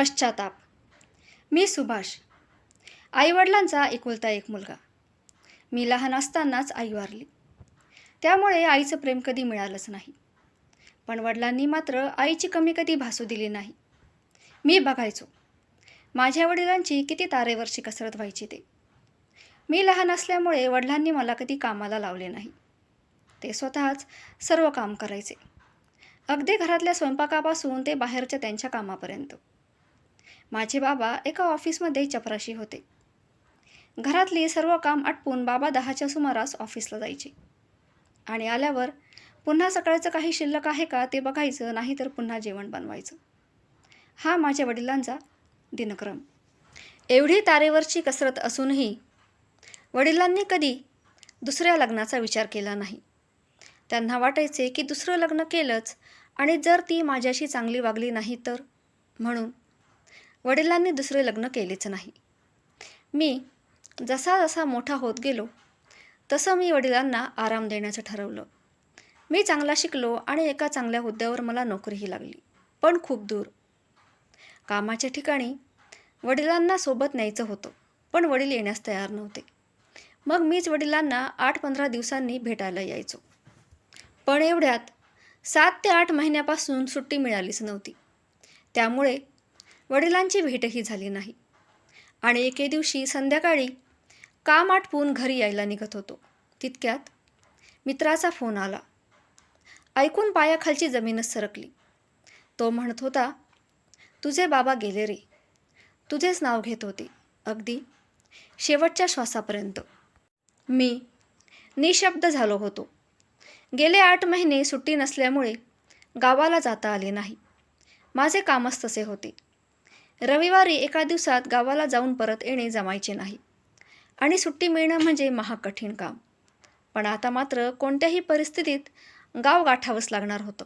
पश्चाताप. मी सुभाष. आईवडिलांचा एकुलता एक मुलगा. मी लहान असतानाच आई वारली. त्यामुळे आईचं प्रेम कधी मिळालंच नाही. पण वडिलांनी मात्र आईची कमी कधी भासू दिली नाही. मी बघायचो. माझ्या वडिलांची किती तारेवरची कसरत व्हायची ते. मी लहान असल्यामुळे वडिलांनी मला कधी कामाला लावले नाही. ते स्वतःच सर्व काम करायचे. अगदी घरातल्या स्वयंपाकापासून ते बाहेरच्या त्यांच्या कामापर्यंत. माझे बाबा एका ऑफिसमध्ये चपराशी होते. घरातली सर्व काम आटपून बाबा दहाच्या सुमारास ऑफिसला जायचे. आणि आल्यावर पुन्हा सकाळचं काही शिल्लक आहे का ते बघायचं नाही तर पुन्हा जेवण बनवायचं. हा माझ्या वडिलांचा दिनक्रम. एवढी तारेवरची कसरत असूनही वडिलांनी कधी दुसऱ्या लग्नाचा विचार केला नाही. त्यांना वाटायचे की दुसरं लग्न केलंच आणि जर ती माझ्याशी चांगली वागली नाही तर म्हणून वडिलांनी दुसरे लग्न केलेच नाही. मी जसा जसा मोठा होत गेलो तसं मी वडिलांना आराम देण्याचं ठरवलं. मी चांगला शिकलो आणि एका चांगल्या हुद्द्यावर मला नोकरीही लागली पण खूप दूर. कामाच्या ठिकाणी वडिलांना सोबत न्यायचं होतं पण वडील येण्यास तयार नव्हते. मग मीच वडिलांना आठ पंधरा दिवसांनी भेटायला यायचो. पण एवढ्यात सात ते आठ महिन्यापासून सुट्टी मिळालीच नव्हती. त्यामुळे वडिलांची भेटही झाली नाही. आणि एके दिवशी संध्याकाळी काम आटपून घरी यायला निघत होतो. तितक्यात मित्राचा फोन आला. ऐकून पायाखालची जमीनच सरकली. तो म्हणत होता तुझे बाबा गेले रे. तुझेच नाव घेत होते अगदी शेवटच्या श्वासापर्यंत. मी निशब्द झालो होतो. गेले आठ महिने सुट्टी नसल्यामुळे गावाला जाता आले नाही. माझे कामच तसे होते. रविवारी एका दिवसात गावाला जाऊन परत येणे जमायचे नाही. आणि सुट्टी मिळणं म्हणजे महाकठीण काम. पण आता मात्र कोणत्याही परिस्थितीत गाव गाठावंच लागणार होतं.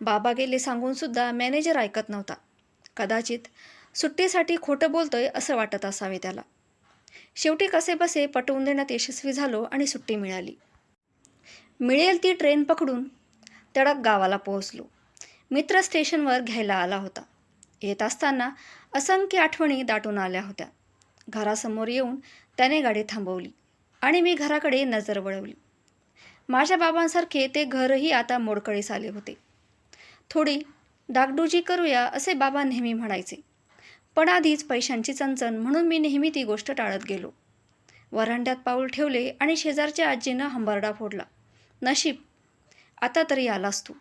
बाबा गेले सांगूनसुद्धा मॅनेजर ऐकत नव्हता. कदाचित सुट्टीसाठी खोटं बोलतोय असं वाटत असावे त्याला. शेवटी कसेबसे पटवून देण्यात यशस्वी झालो आणि सुट्टी मिळाली. मिळेल ती ट्रेन पकडून तडक गावाला पोहोचलो. मित्र स्टेशनवर घ्यायला आला होता. येत असताना असंख्य आठवणी दाटून आल्या होत्या. घरासमोर येऊन त्याने गाडी थांबवली आणि मी घराकडे नजर वळवली. माझ्या बाबांसारखे ते घरही आता मोडकळीस आले होते. थोडी डागडुजी करूया असे बाबा नेहमी म्हणायचे. पण आधीच पैशांची चणचण म्हणून मी नेहमी ती गोष्ट टाळत गेलो. वरांड्यात पाऊल ठेवले आणि शेजारच्या आजीनं हंबरडा फोडला. नशीब आता तरी आलास तू.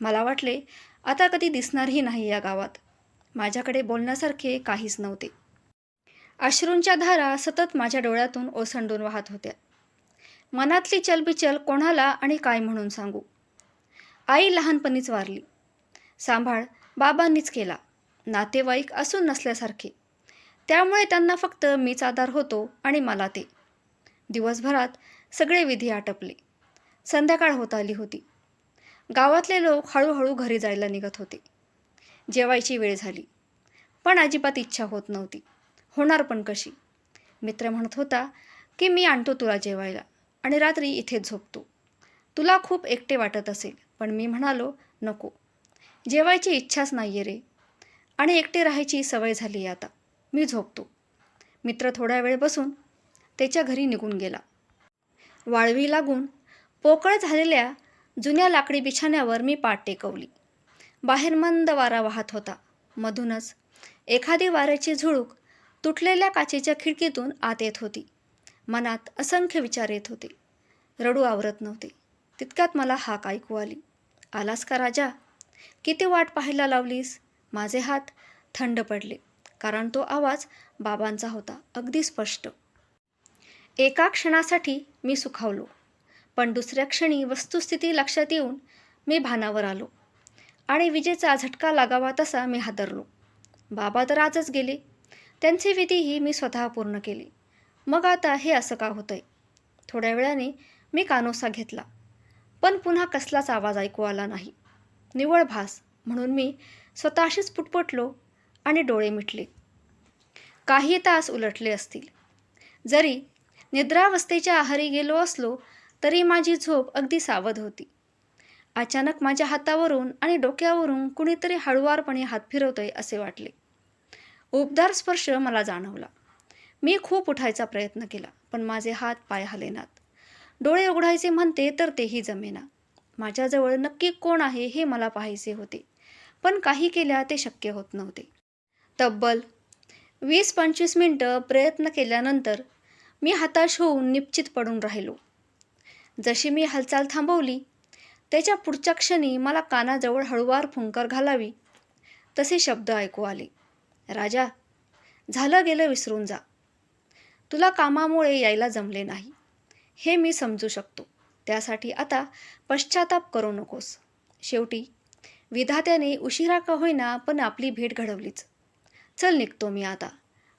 मला वाटले आता कधी दिसणारही नाही या गावात. माझ्याकडे बोलण्यासारखे काहीच नव्हते. अश्रूंच्या धारा सतत माझ्या डोळ्यातून ओसंडून वाहत होत्या. मनातली चलबिचल कोणाला आणि काय म्हणून सांगू? आई लहानपणीच वारली. सांभाळ बाबांनीच केला. नातेवाईक असून नसल्यासारखे. त्यामुळे त्यांना फक्त मीच आधार होतो आणि मला ते. दिवसभरात सगळे विधी आटपले. संध्याकाळ होत आली होती. गावातले लोक हळूहळू घरी जायला निघत होते. जेवायची वेळ झाली. पण अजिबात इच्छा होत नव्हती. होणार पण कशी? मित्र म्हणत होता की मी आणतो तुला जेवायला आणि रात्री इथेच झोपतो. तुला खूप एकटे वाटत असेल पण मी म्हणालो नको. जेवायची इच्छाच नाही आहे रे. आणि एकटे राहायची सवय झाली आता. मी झोपतो. मित्र थोडा वेळ बसून त्याच्या घरी निघून गेला. वाळवी लागून पोकळ झालेल्या जुन्या लाकडी बिछाण्यावर मी पाठ टेकवली. बाहेर मंद वारा वाहत होता. मधूनच एखादी वाऱ्याची झुळूक तुटलेल्या काचेच्या खिडकीतून आत येत होती. मनात असंख्य विचार येत होते. रडू आवरत नव्हते. तितक्यात मला हाक ऐकू आली. आलास का राजा? किती वाट पाहायला लावलीस? माझे हात थंड पडले कारण तो आवाज बाबांचा होता अगदी स्पष्ट. एका क्षणासाठी मी सुखावलो पण दुसऱ्या क्षणी वस्तुस्थिती लक्षात येऊन मी भानावर आलो. आणि विजेचा झटका लागावा तसा मी हादरलो. बाबा तर आजच गेले. त्यांची विधीही मी स्वतः पूर्ण केली. मग आता हे असं का होतंय? थोड्या वेळाने मी कानोसा घेतला. पण पुन्हा कसलाच आवाज ऐकू आला नाही. निवळ भास म्हणून मी स्वतःशीच पुटपुटलो आणि डोळे मिटले. काही तास उलटले असतील. जरी निद्रावस्थेच्या आहारी गेलो असलो तरी माझी झोप अगदी सावध होती. अचानक माझ्या हातावरून आणि डोक्यावरून कुणीतरी हळुवारपणे हात फिरवतोय असे वाटले. उबदार स्पर्श मला जाणवला. मी खूप उठायचा प्रयत्न केला पण माझे हात पाय हलेनात. डोळे उघडायचे म्हणते तर तेही जमेना. माझ्याजवळ नक्की कोण आहे हे मला पाहायचे होते पण काही केल्या ते शक्य होत नव्हते. तब्बल वीस पंचवीस मिनटं प्रयत्न केल्यानंतर मी हताश होऊन निश्चित पडून राहिलो. जशी मी हालचाल थांबवली त्याच्या पुढच्या क्षणी मला कानाजवळ हळुवार फुंकर घालावी. तसे शब्द ऐकू आले. राजा झालं गेलं विसरून जा. तुला कामामुळे यायला जमले नाही. हे मी समजू शकतो. त्यासाठी आता पश्चाताप करू नकोस. शेवटी विधात्याने उशिरा का होईना पण आपली भेट घडवलीच. चल निघतो मी आता.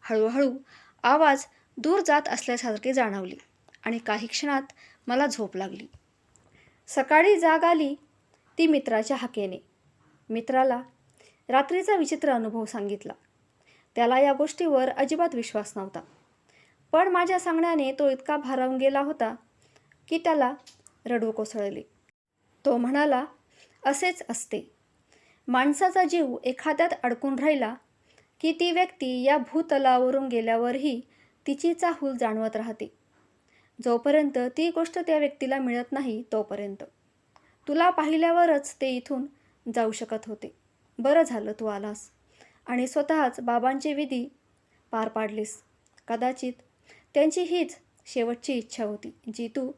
हळूहळू आवाज दूर जात असल्यासारखे जाणवली आणि काही क्षणात मला झोप लागली. सकाळी जाग आली ती मित्राच्या हाकेने. मित्राला रात्रीचा विचित्र अनुभव सांगितला. त्याला या गोष्टीवर अजिबात विश्वास नव्हता. पण माझ्या सांगण्याने तो इतका भारावून गेला होता की त्याला रडू कोसळले. तो म्हणाला असेच असते. माणसाचा जीव एखाद्यात अडकून राहिला की ती व्यक्ती या भूतलावरून गेल्यावरही तिची चाहूल जाणवत राहते. जोपर्यंत ती गोष्ट त्या व्यक्तीला मिळत नाही तोपर्यंत. तुला पाहिल्यावरच ते इथून जाऊ शकत होते. बरं झालं तू आलास. आणि स्वतःच बाबांची विधी पार पाडलीस. कदाचित त्यांची हीच शेवटची इच्छा होती जी तू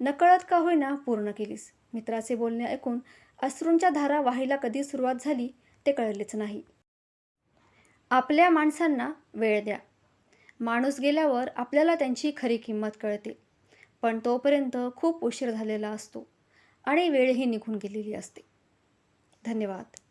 नकळत का होईना पूर्ण केलीस. मित्राचे बोलणे ऐकून अश्रूंच्या धारा वाहायला कधी सुरुवात झाली ते कळलेच नाही. आपल्या माणसांना वेळ द्या. माणूस गेल्यावर आपल्याला त्यांची खरी किंमत कळते. पण तोपर्यंत खूप उशीर झालेला असतो आणि वेळही निघून गेलेली असते. धन्यवाद.